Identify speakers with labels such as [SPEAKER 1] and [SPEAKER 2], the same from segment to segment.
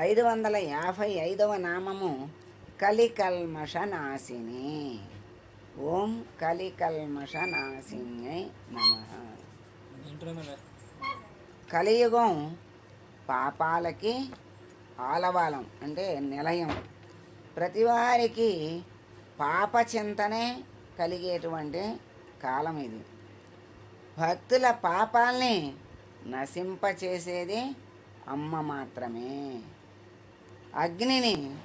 [SPEAKER 1] ఐదు వందల యాభై ఐదవ నామము కలికల్మష నాశిని ఓం కలికల్మష నాశిన్యై నమ కలియుగం పాపాలకి ఆలవాలం అంటే నిలయం. ప్రతివారికి పాప చింతనే కలిగేటువంటి కాలం ఇది. భక్తుల పాపాల్ని నశింపచేసేది అమ్మ మాత్రమే. అగ్నిని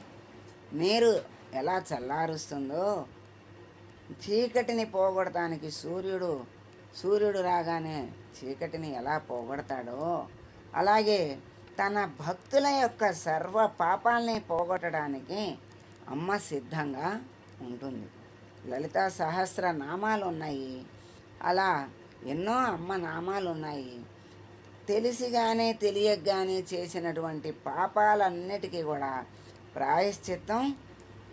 [SPEAKER 1] నీరు ఎలా చల్లారుస్తుందో చీకటిని పోగొడటానికి సూర్యుడు సూర్యుడు రాగానే చీకటిని ఎలా పోగొడతాడో అలాగే తన భక్తుల యొక్క సర్వ పాపాలని పోగొట్టడానికి అమ్మ సిద్ధంగా ఉంటుంది. లలిత సహస్ర నామాలు ఉన్నాయి అలా ఎన్నో అమ్మ నామాలు ఉన్నాయి తెలిసి కానీ చేసినటువంటి పాపాలన్నిటికీ కూడా ప్రాయశ్చిత్తం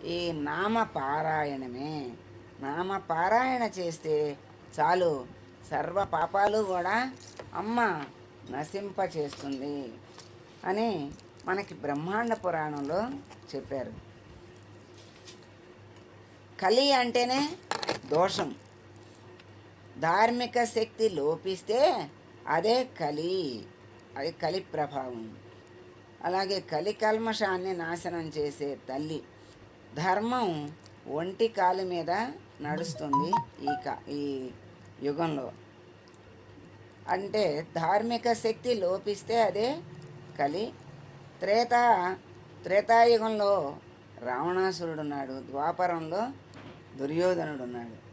[SPEAKER 1] ఈ నామ పారాయణమే చేస్తే చాలు సర్వ పాపాలు కూడా అమ్మ నశింప చేస్తుంది అని మనకి బ్రహ్మాండ పురాణంలో చెప్పారు. కలి అంటేనే దోషం. ధార్మిక శక్తి లోపిస్తే అదే కలి అది కలి ప్రభావం. అలాగే కలి కల్మషాన్ని నాశనం చేసే తల్లి. ధర్మం ఒంటి కాలు మీద నడుస్తుంది ఈ కా ఈ యుగంలో. అంటే ధార్మిక శక్తి లోపిస్తే అదే కలి. త్రేత త్రేతాయుగంలో రావణాసురుడు ఉన్నాడు ద్వాపరంలో దుర్యోధనుడు ఉన్నాడు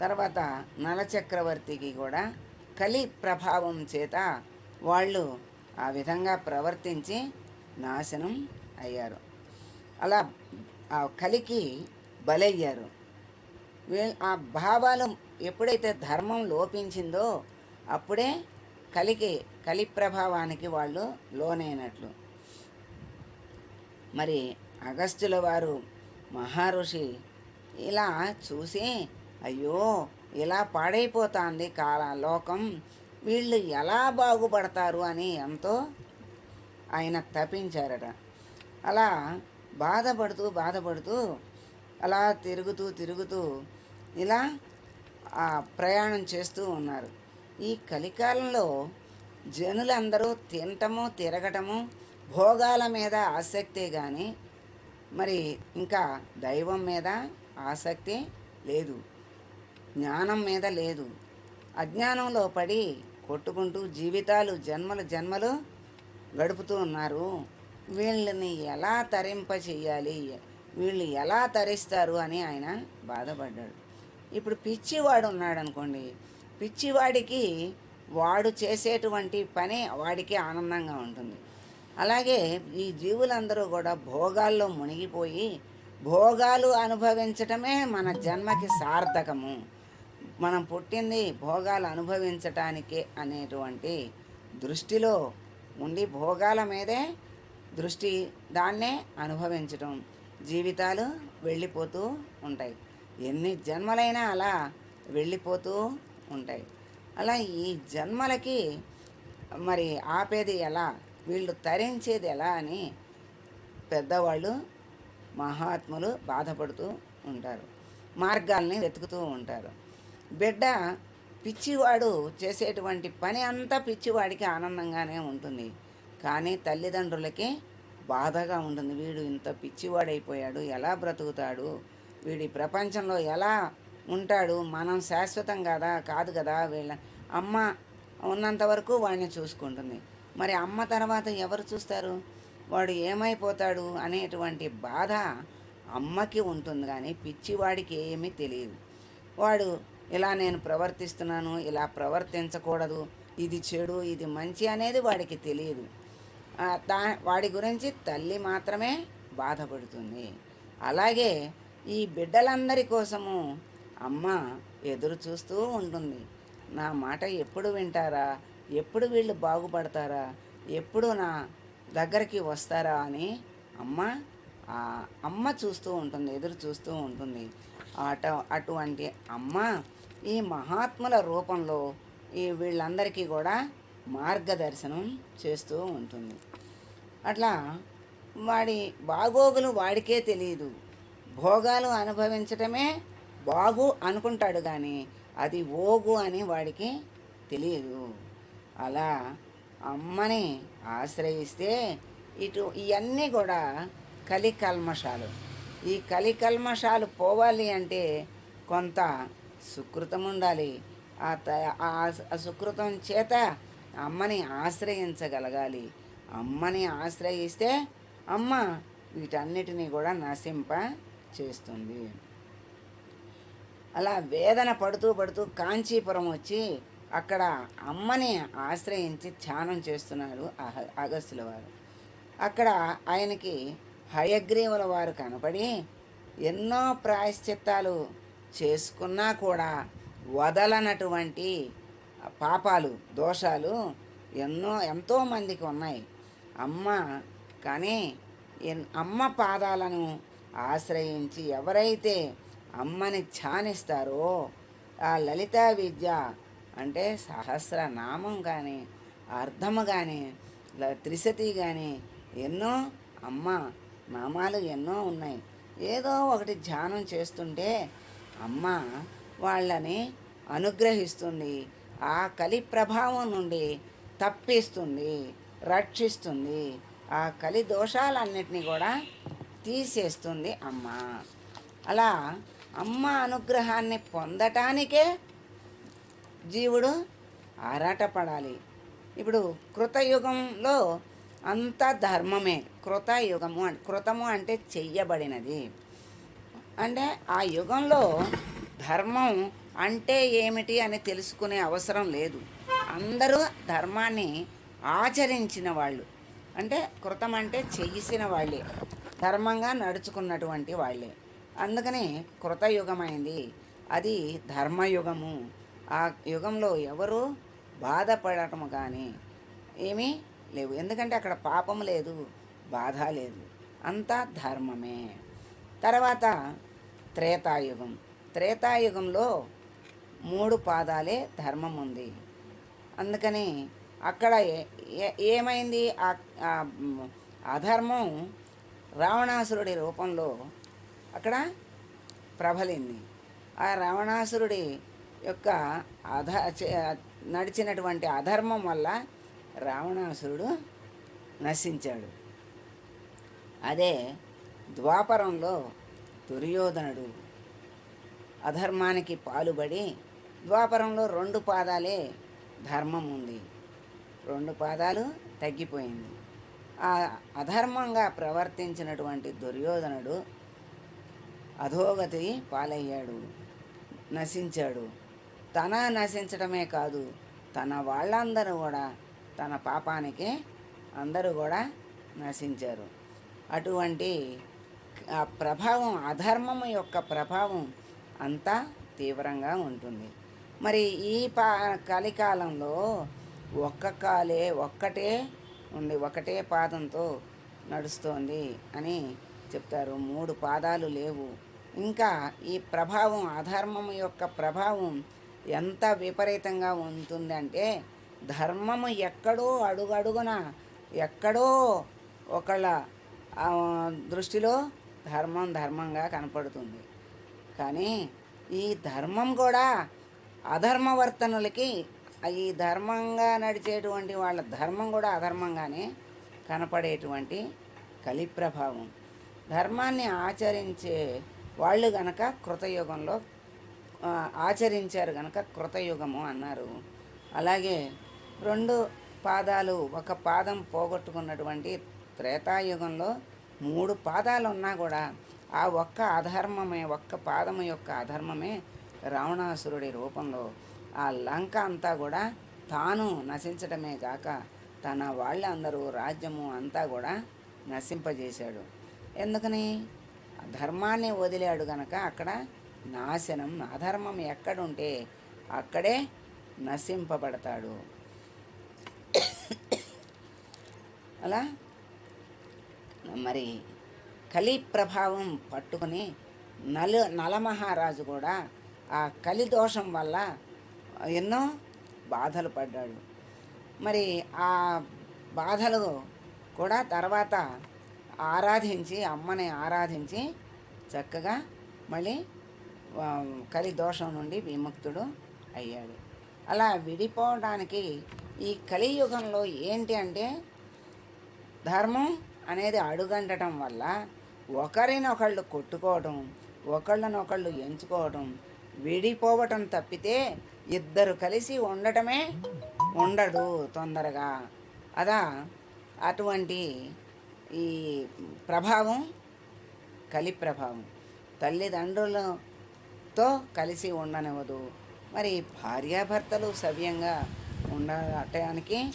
[SPEAKER 1] తర్వాత నలచక్రవర్తికి కూడా కలి ప్రభావం చేత వాళ్ళు ఆ విధంగా ప్రవర్తించి నాశనం అయ్యారు. అలా ఆ కలికి బలయ్యారు. ఆ భావాలు ఎప్పుడైతే ధర్మం లోపించిందో అప్పుడే కలికి కలి ప్రభావానికి వాళ్ళు లోనైనట్లు. మరి అగస్త్యుల వారు మహర్షి ఇలా చూసి అయ్యో ఇలా పాడైపోతుంది కాల లోకం. వీళ్ళు ఎలా బాగుపడతారు అని ఎంతో ఆయన తప్పించారట అలా బాధపడుతూ బాధపడుతూ అలా తిరుగుతూ తిరుగుతూ ఇలా ఆ ప్రయాణం చేస్తూ ఉన్నారు. ఈ కలికాలంలో జనులందరూ తినటము తిరగటము భోగాల మీద ఆసక్తే కానీ మరి ఇంకా దైవం మీద ఆసక్తి లేదు. జ్ఞానం మీద లేదు. అజ్ఞానంలో పడి కొట్టుకుంటూ జీవితాలు జన్మలు జన్మలు గడుపుతూ ఉన్నారు. వీళ్ళని ఎలా తరింప వీళ్ళు ఎలా తరిస్తారు అని ఆయన బాధపడ్డాడు. ఇప్పుడు పిచ్చివాడు ఉన్నాడు అనుకోండి పిచ్చివాడికి వాడు చేసేటువంటి పని వాడికి ఆనందంగా ఉంటుంది. అలాగే ఈ జీవులందరూ కూడా భోగాల్లో మునిగిపోయి భోగాలు అనుభవించటమే మన జన్మకి సార్థకము. మనం పుట్టింది భోగాలు అనుభవించటానికే అనేటువంటి దృష్టిలో ఉండి భోగాల మీదే దృష్టి దాన్నే అనుభవించటం. జీవితాలు వెళ్ళిపోతూ ఉంటాయి. ఎన్ని జన్మలైనా అలా వెళ్ళిపోతూ ఉంటాయి. అలా ఈ జన్మలకి మరి ఆపేది ఎలా? వీళ్ళు తరించేది ఎలా అని పెద్దవాళ్ళు మహాత్ములు బాధపడుతూ ఉంటారు. మార్గాల్ని వెతుకుతూ ఉంటారు. బిడ్డ పిచ్చివాడు చేసేటువంటి పని అంతా పిచ్చివాడికి ఆనందంగానే ఉంటుంది. కానీ తల్లిదండ్రులకి బాధగా ఉంటుంది. వీడు ఇంత పిచ్చివాడైపోయాడు ఎలా బ్రతుకుతాడు? వీడి ప్రపంచంలో ఎలా ఉంటాడు? మనం శాశ్వతం కదా? కాదు కదా? వీళ్ళ అమ్మ ఉన్నంత వరకు వాడిని చూసుకుంటుంది. మరి అమ్మ తర్వాత ఎవరు చూస్తారు? వాడు ఏమైపోతాడు అనేటువంటి బాధ అమ్మకి ఉంటుంది. కానీ పిచ్చివాడికి ఏమీ తెలియదు. వాడు ఇలా నేను ప్రవర్తిస్తున్నాను ఇలా ప్రవర్తించకూడదు ఇది చెడు ఇది మంచి అనేది వాడికి తెలియదు. దా వాడి గురించి తల్లి మాత్రమే బాధపడుతుంది. అలాగే ఈ బిడ్డలందరి కోసము అమ్మ ఎదురు చూస్తూ ఉంటుంది. నా మాట ఎప్పుడు వింటారా? ఎప్పుడు వీళ్ళు బాగుపడతారా? ఎప్పుడు నా దగ్గరికి వస్తారా అని అమ్మ అమ్మ చూస్తూ ఉంటుంది ఎదురు చూస్తూ ఉంటుంది. అట అటువంటి అమ్మ ఈ మహాత్ముల రూపంలో ఈ వీళ్ళందరికీ కూడా మార్గదర్శనం చేస్తూ ఉంటుంది. అట్లా వాడి బాగోగులు వాడికే తెలియదు. భోగాలు అనుభవించటమే బాగు అనుకుంటాడు కానీ అది ఓగు అని వాడికి తెలియదు. అలా అమ్మని ఆశ్రయిస్తే ఇటు ఇవన్నీ కూడా కలి కల్మషాలు. ఈ కలికల్మషాలు పోవాలి అంటే కొంత సుకృతం ఉండాలి ఆ త ఆ సుకృతం చేత అమ్మని ఆశ్రయించగలగాలి. అమ్మని ఆశ్రయిస్తే అమ్మ వీటన్నిటినీ కూడా నశింప చేస్తుంది. అలా వేదన పడుతూ పడుతూ కాంచీపురం వచ్చి అక్కడ అమ్మని ఆశ్రయించి ధ్యానం చేస్తున్నారు అహ వారు. అక్కడ ఆయనకి హయగ్రీవుల వారు కనపడి ఎన్నో ప్రాయశ్చిత్తాలు చేసుకున్నా కూడా వదలనటువంటి పాపాలు దోషాలు ఎన్నో ఎంతో మందికి ఉన్నాయి. అమ్మ కానీ ఎన్- అమ్మ పాదాలను ఆశ్రయించి ఎవరైతే అమ్మని ధ్యానిస్తారో ఆ లలిత విద్య అంటే సహస్రనామం కానీ అర్థము కానీ త్రిశతి కానీ ఎన్నో అమ్మ నామాలు ఎన్నో ఉన్నాయి. ఏదో ఒకటి ధ్యానం చేస్తుంటే అమ్మ వాళ్ళని అనుగ్రహిస్తుంది. ఆ కలి ప్రభావం నుండి తప్పిస్తుంది రక్షిస్తుంది. ఆ కలి దోషాలన్నిటినీ కూడా తీసేస్తుంది అమ్మ. అలా అమ్మ అనుగ్రహాన్ని పొందటానికే జీవుడు ఆరాటపడాలి. ఇప్పుడు కృతయుగంలో అంతా ధర్మమే. కృతయుగము కృతము అంటే చెయ్యబడినది. అంటే ఆ యుగంలో ధర్మం అంటే ఏమిటి అని తెలుసుకునే అవసరం లేదు. అందరూ ధర్మాన్ని ఆచరించిన వాళ్ళు. అంటే కృతం అంటే చేసిన వాళ్ళే. ధర్మంగా నడుచుకున్నటువంటి వాళ్ళే. అందుకనే కృతయుగమైంది అది ధర్మయుగము. ఆ యుగంలో ఎవరు బాధపడటం కానీ ఏమీ లేవు. ఎందుకంటే అక్కడ పాపం లేదు బాధ లేదు. అంతా ధర్మమే. తర్వాత త్రేతాయుగం. త్రేతాయుగంలో మూడు పాదాలే ధర్మం ఉంది. అందుకని అక్కడ ఏ- ఏమైంది? అధర్మం రావణాసురుడి రూపంలో అక్కడ ప్రబలింది. ఆ రావణాసురుడి యొక్క అధ నడిచినటువంటి అధర్మం వల్ల రావణాసురుడు నశించాడు. అదే ద్వాపరంలో దుర్యోధనుడు అధర్మానికి పాలుబడి ద్వాపరంలో రెండు పాదాలే ధర్మం ఉంది. రెండు పాదాలు తగ్గిపోయింది. ఆ అధర్మంగా ప్రవర్తించినటువంటి దుర్యోధనుడు అధోగతి పాలయ్యాడు నశించాడు. తన నశించడమే కాదు తన వాళ్ళందరూ కూడా తన పాపానికి అందరూ కూడా నశించారు. అటువంటి ఆ ప్రభావం అధర్మం యొక్క ప్రభావం అంతా తీవ్రంగా ఉంటుంది. మరి ఈ పా కలికాలంలో ఒక్క కాలే ఒక్కటే ఉంది ఒకటే పాదంతో నడుస్తోంది అని చెప్తారు. మూడు పాదాలు లేవు. ఇంకా ఈ ప్రభావం అధర్మం యొక్క ప్రభావం ఎంత విపరీతంగా ఉంటుందంటే ధర్మము ఎక్కడో అడుగడుగున ఎక్కడో ఒకళ్ళ దృష్టిలో ధర్మం ధర్మంగా కనపడుతుంది. కానీ ఈ ధర్మం కూడా అధర్మవర్తనులకి ఈ ధర్మంగా నడిచేటువంటి వాళ్ళ ధర్మం కూడా అధర్మంగానే కనపడేటువంటి కలిప్రభావం. ధర్మాన్ని ఆచరించే వాళ్ళు గనక కృతయుగంలో ఆచరించారు గనక కృతయుగము అన్నారు. అలాగే రెండు పాదాలు ఒక పాదం పోగొట్టుకున్నటువంటి త్రేతాయుగంలో మూడు పాదాలు ఉన్నా కూడా ఆ ఒక్క అధర్మమే ఒక్క పాదం యొక్క అధర్మమే రావణాసురుడి రూపంలో. ఆ లంక అంతా కూడా తాను నశించడమే కాక తన వాళ్ళందరూ రాజ్యము అంతా కూడా నశింపజేశాడు. ఎందుకని? ధర్మాన్ని వదిలాడు గనక అక్కడ నాశనం అధర్మం ఎక్కడుంటే అక్కడే నశింపబడతాడు. అలా? మరి కలి ప్రభావం పట్టుకుని నలు నలమహారాజు కూడా ఆ కలి దోషం వల్ల ఎన్నో బాధలు పడ్డాడు. మరి ఆ బాధలు కూడా తర్వాత ఆరాధించి అమ్మని ఆరాధించి చక్కగా మళ్ళీ కలి దోషం నుండి విముక్తుడు అయ్యాడు. అలా విడిపోవడానికి ఈ కలియుగంలో ఏంటి అంటే ధర్మం అనేది అడుగంటడం వల్ల ఒకరినొకళ్ళు కొట్టుకోవడం ఒకళ్ళనొకళ్ళు ఎంచుకోవడం విడిపోవటం తప్పితే ఇద్దరు కలిసి ఉండటమే ఉండడు తొందరగా. అదా? అటువంటి ఈ ప్రభావం కలి ప్రభావం. తల్లిదండ్రులతో కలిసి ఉండనివ్వదు. మరి భార్యాభర్తలు సవ్యంగా ఉండటానికి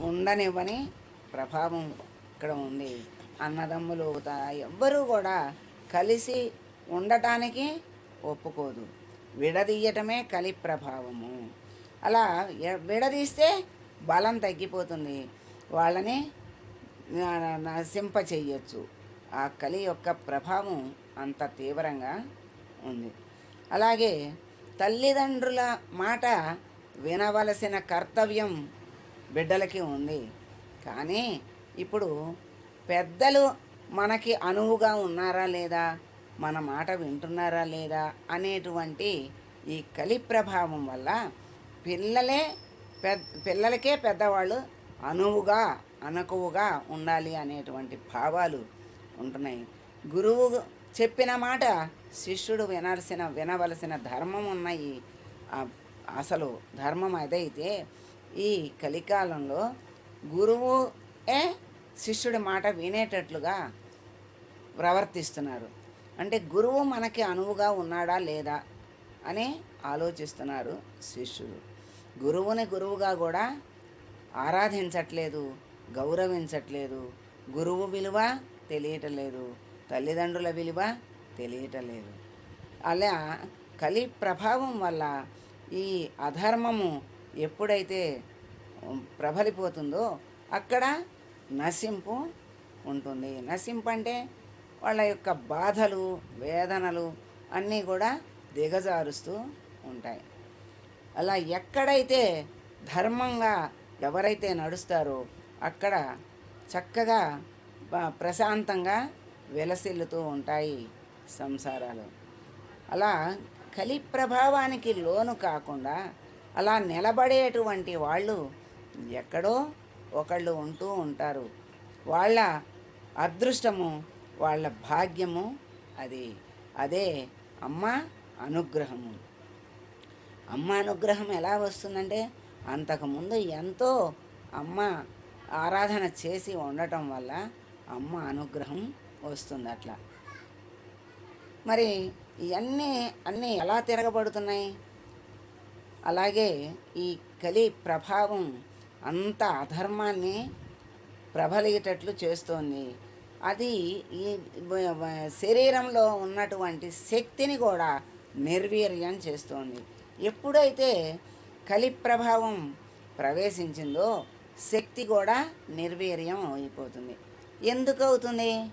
[SPEAKER 1] ఉండనివ్వని ప్రభావం ఇక్కడ ఉంది. అన్నదమ్ములు ఎవ్వరూ కూడా కలిసి ఉండటానికి ఒప్పుకోదు. విడదీయటమే కలి ప్రభావము. అలా విడదీస్తే బలం తగ్గిపోతుంది. వాళ్ళని నశింప చెయ్యొచ్చు. ఆ కలి యొక్క ప్రభావం అంత తీవ్రంగా ఉంది. అలాగే తల్లిదండ్రుల మాట వినవలసిన కర్తవ్యం బిడ్డలకి ఉంది. కానీ ఇప్పుడు పెద్దలు మనకి అనువుగా ఉన్నారా లేదా? మన మాట వింటున్నారా లేదా? అనేటువంటి ఈ కలి ప్రభావం వల్ల పిల్లలే పెద్ద పిల్లలకే పెద్దవాళ్ళు అనువుగా అనకువుగా ఉండాలి అనేటువంటి భావాలు ఉంటున్నాయి. గురువు చెప్పిన మాట శిష్యుడు వినాల్సిన వినవలసిన ధర్మం ఉన్నాయి. అసలు ధర్మం అదైతే ఈ కలికాలంలో గురువు ఏ? శిష్యుడి మాట వినేటట్లుగా ప్రవర్తిస్తున్నారు. అంటే గురువు మనకి అనువుగా ఉన్నాడా లేదా అని ఆలోచిస్తున్నారు శిష్యులు. గురువుని గురువుగా కూడా ఆరాధించట్లేదు గౌరవించట్లేదు. గురువు విలువ తెలియటలేదు తల్లిదండ్రుల విలువ తెలియటలేదు. అలా కలి ప్రభావం వల్ల ఈ అధర్మము ఎప్పుడైతే ప్రబలిపోతుందో అక్కడ నశింపు ఉంటుంది. నశింపు అంటే వాళ్ళ యొక్క బాధలు వేదనలు అన్నీ కూడా దిగజారుస్తూ ఉంటాయి. అలా ఎక్కడైతే ధర్మంగా ఎవరైతే నడుస్తారో అక్కడ చక్కగా ప్రశాంతంగా విలసిల్లుతూ ఉంటాయి సంసారాలు. అలా కలి ప్రభావానికి లోను కాకుండా అలా నిలబడేటువంటి వాళ్ళు ఎక్కడో ఒకళ్ళు ఉంటూ ఉంటారు. వాళ్ళ అదృష్టము వాళ్ళ భాగ్యము అది. అదే అమ్మ అనుగ్రహము. అమ్మ అనుగ్రహం ఎలా వస్తుందంటే అంతకుముందు ఎంతో అమ్మ ఆరాధన చేసి ఉండటం వల్ల అమ్మ అనుగ్రహం వస్తుంది అట్లా. మరి ఇవన్నీ అన్నీ ఎలా తిరగబడుతున్నాయి? అలాగే ఈ కలి ప్రభావం అంత అధర్మాన్ని ప్రబలిగేటట్లు చేస్తోంది. అది ఈ శరీరంలో ఉన్నటువంటి శక్తిని కూడా నిర్వీర్యం చేస్తోంది. ఎప్పుడైతే కలి ప్రభావం ప్రవేశించిందో శక్తి కూడా నిర్వీర్యం అయిపోతుంది. ఎందుకు అవుతుంది?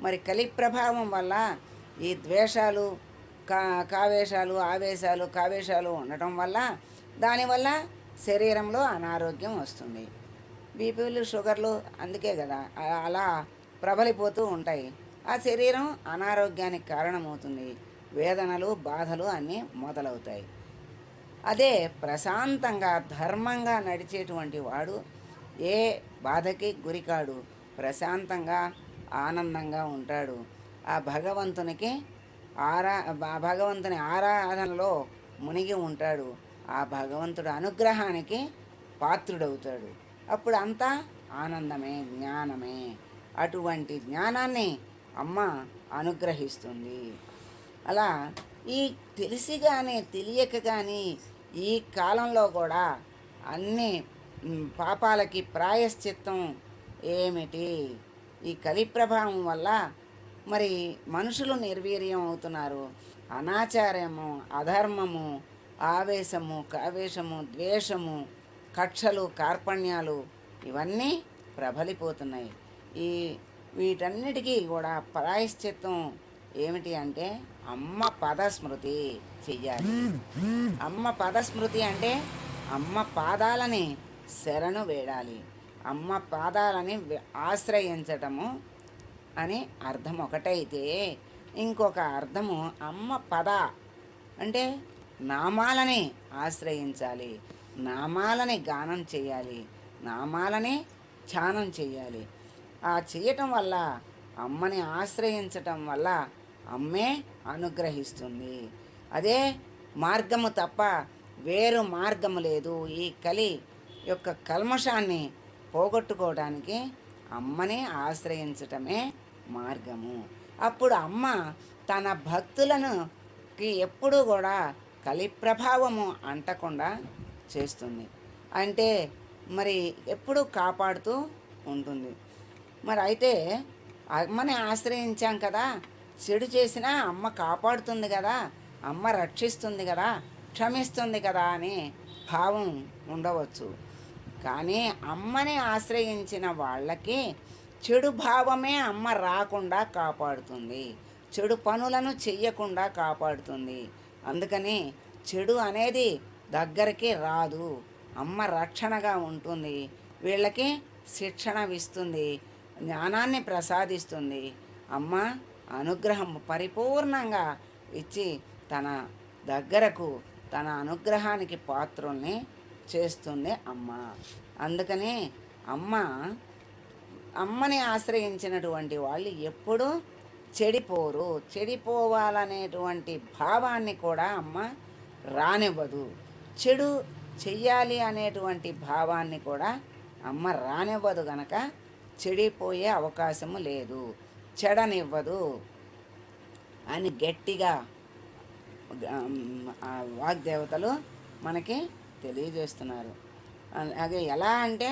[SPEAKER 1] మరి కలి ప్రభావం వల్ల ఈ ద్వేషాలు కా కావేశాలు ఆవేశాలు కావేశాలు ఉండటం వల్ల దానివల్ల శరీరంలో అనారోగ్యం వస్తుంది. బీపీలు షుగర్లు అందుకే కదా అలా ప్రబలిపోతూ ఉంటాయి. ఆ శరీరం అనారోగ్యానికి కారణమవుతుంది. వేదనలు బాధలు అన్నీ మొదలవుతాయి. అదే ప్రశాంతంగా ధర్మంగా నడిచేటువంటి వాడు ఏ బాధకి గురికాడు. ప్రశాంతంగా ఆనందంగా ఉంటాడు. ఆ భగవంతునికి ఆరా భగవంతుని ఆరాధనలో మునిగి ఉంటాడు. ఆ భగవంతుడు అనుగ్రహానికి పాత్రుడవుతాడు. అప్పుడు అంతా ఆనందమే జ్ఞానమే. అటువంటి జ్ఞానాన్ని అమ్మ అనుగ్రహిస్తుంది. అలా ఈ తెలిసి కానీ తెలియక కానీ ఈ కాలంలో కూడా అన్ని పాపాలకి ప్రాయశ్చిత్తం ఏమిటి? ఈ కలి ప్రభావం వల్ల మరి మనుషులు నిర్వీర్యం అవుతున్నారు. అనాచారము అధర్మము ఆవేశము కావేశము ద్వేషము కక్షలు కార్పణ్యాలు ఇవన్నీ ప్రబలిపోతున్నాయి. ఈ వీటన్నిటికీ కూడా ప్రాయశ్చిత్తం ఏమిటి అంటే అమ్మ పదస్మృతి చెయ్యాలి. అమ్మ పదస్మృతి అంటే అమ్మ పాదాలని శరణు వేడాలి. అమ్మ పాదాలని ఆశ్రయించటము అని అర్థం ఒకటైతే ఇంకొక అర్థము అమ్మ పద అంటే నామాలని ఆశ్రయించాలి. నామాలని గానం చేయాలి. నామాలని ధ్యానం చేయాలి. ఆ చేయటం వల్ల అమ్మని ఆశ్రయించటం వల్ల అమ్మే అనుగ్రహిస్తుంది. అదే మార్గము తప్ప వేరు మార్గము లేదు. ఈ కలి యొక్క కల్మషాన్ని పోగొట్టుకోవడానికి అమ్మని ఆశ్రయించటమే మార్గము. అప్పుడు అమ్మ తన భక్తులను ఎప్పుడూ కూడా కలి ప్రభావము అంటకుండా చేస్తుంది. అంటే మరి ఎప్పుడూ కాపాడుతూ ఉంటుంది. మరి అయితే అమ్మని ఆశ్రయించాం కదా చెడు చేసినా అమ్మ కాపాడుతుంది కదా అమ్మ రక్షిస్తుంది కదా క్షమిస్తుంది కదా అనే భావం ఉండవచ్చు. కానీ అమ్మని ఆశ్రయించిన వాళ్ళకి చెడు భావమే అమ్మ రాకుండా కాపాడుతుంది. చెడు పనులను చెయ్యకుండా కాపాడుతుంది. అందుకని చెడు అనేది దగ్గరికి రాదు. అమ్మ రక్షణగా ఉంటుంది. వీళ్ళకి శిక్షణ ఇస్తుంది జ్ఞానాన్ని ప్రసాదిస్తుంది. అమ్మ అనుగ్రహం పరిపూర్ణంగా ఇచ్చి తన దగ్గరకు తన అనుగ్రహానికి పాత్రుల్ని చేస్తుంది అమ్మ. అందుకని అమ్మ అమ్మని ఆశ్రయించినటువంటి వాళ్ళు ఎప్పుడూ చెడిపోరు. చెడిపోవాలనేటువంటి భావాన్ని కూడా అమ్మ రానివ్వదు. చెడు చెయ్యాలి అనేటువంటి భావాన్ని కూడా అమ్మ రానివ్వదు గనక చెడిపోయే అవకాశము లేదు. చెడనివ్వదు అని గట్టిగా వాగ్దేవతలు మనకి తెలియజేస్తున్నారు. అది ఎలా అంటే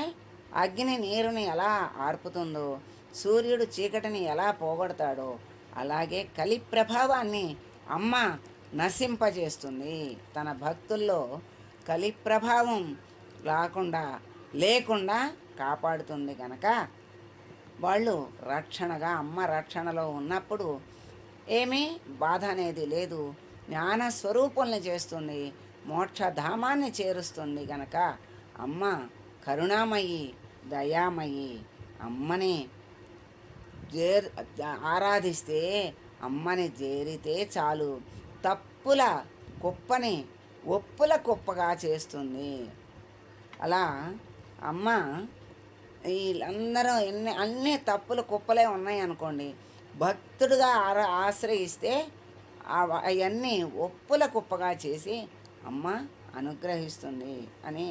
[SPEAKER 1] అగ్ని నీరుని ఎలా ఆర్పుతుందో సూర్యుడు చీకటిని ఎలా పోగొడతాడో అలాగే కలి ప్రభావాన్ని అమ్మ నశింపజేస్తుంది. తన భక్తుల్లో కలి ప్రభావం రాకుండా లేకుండా కాపాడుతుంది కనుక వాళ్ళు రక్షణగా అమ్మ రక్షణలో ఉన్నప్పుడు ఏమీ బాధ అనేది లేదు. జ్ఞాన స్వరూపుల్ని చేస్తుంది. మోక్షధామాన్ని చేరుస్తుంది గనక అమ్మ కరుణామయి దయామయి అమ్మని జేర్ ఆరాధిస్తే అమ్మని చేరితే చాలు. తప్పుల కుప్పని ఒప్పుల కుప్పగా చేస్తుంది. అలా అమ్మ వీళ్ళందరూ ఎన్ని అన్ని తప్పుల కుప్పలే ఉన్నాయి అనుకోండి. భక్తుడుగా ఆరా ఆశ్రయిస్తే అవన్నీ ఒప్పుల కుప్పగా చేసి అమ్మ అనుగ్రహిస్తుంది అని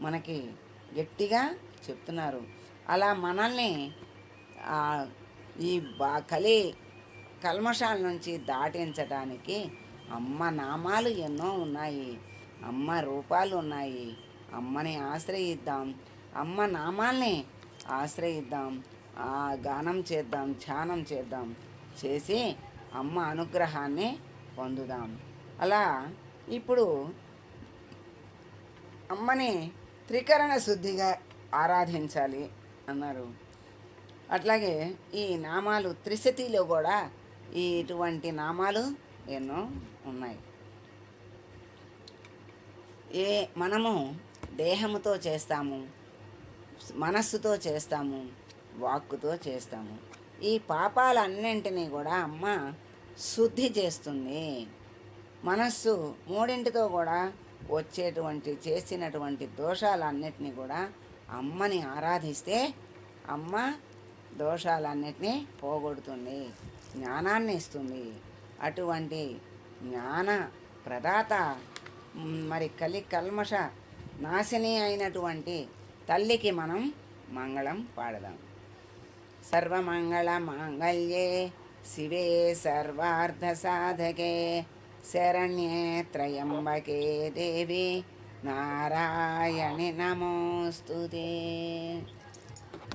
[SPEAKER 1] మనకి గట్టిగా చెప్తున్నారు. అలా మనల్ని ఈ బా కలి కల్మషాల నుంచి దాటించడానికి అమ్మ నామాలు ఎన్నో ఉన్నాయి అమ్మ రూపాలు ఉన్నాయి అమ్మని ఆశ్రయిద్దాం అమ్మ నామాల్ని ఆశ్రయిద్దాం ఆ గానం చేద్దాం ధ్యానం చేద్దాం చేసి అమ్మ అనుగ్రహాన్ని పొందుదాం. అలా ఇప్పుడు అమ్మని త్రికరణ శుద్ధిగా ఆరాధించాలి అన్నారు. అట్లాగే ఈ నామాలు త్రిశతిలో కూడా ఇటువంటి నామాలు ఎన్నో ఉన్నాయి. ఏ మనము దేహముతో చేస్తాము మనస్సుతో చేస్తాము వాక్కుతో చేస్తాము. ఈ పాపాలన్నింటినీ కూడా అమ్మ శుద్ధి చేస్తుంది. మనస్సు మూడింటితో కూడా వచ్చేటువంటి చేసినటువంటి దోషాలన్నిటినీ కూడా అమ్మని ఆరాధిస్తే అమ్మ దోషాలన్నిటినీ పోగొడుతుంది జ్ఞానాన్ని ఇస్తుంది అటువంటి జ్ఞాన ప్రదాత మరి కలి కల్మష నాశిని అయినటువంటి తల్లికి మనం మంగళం పాడదాం. సర్వమంగళ మాంగళ్యే శివే సర్వార్థ సాధకే శరణ్యే త్రయంబకే దేవి నారాయణి నమోస్తుతే.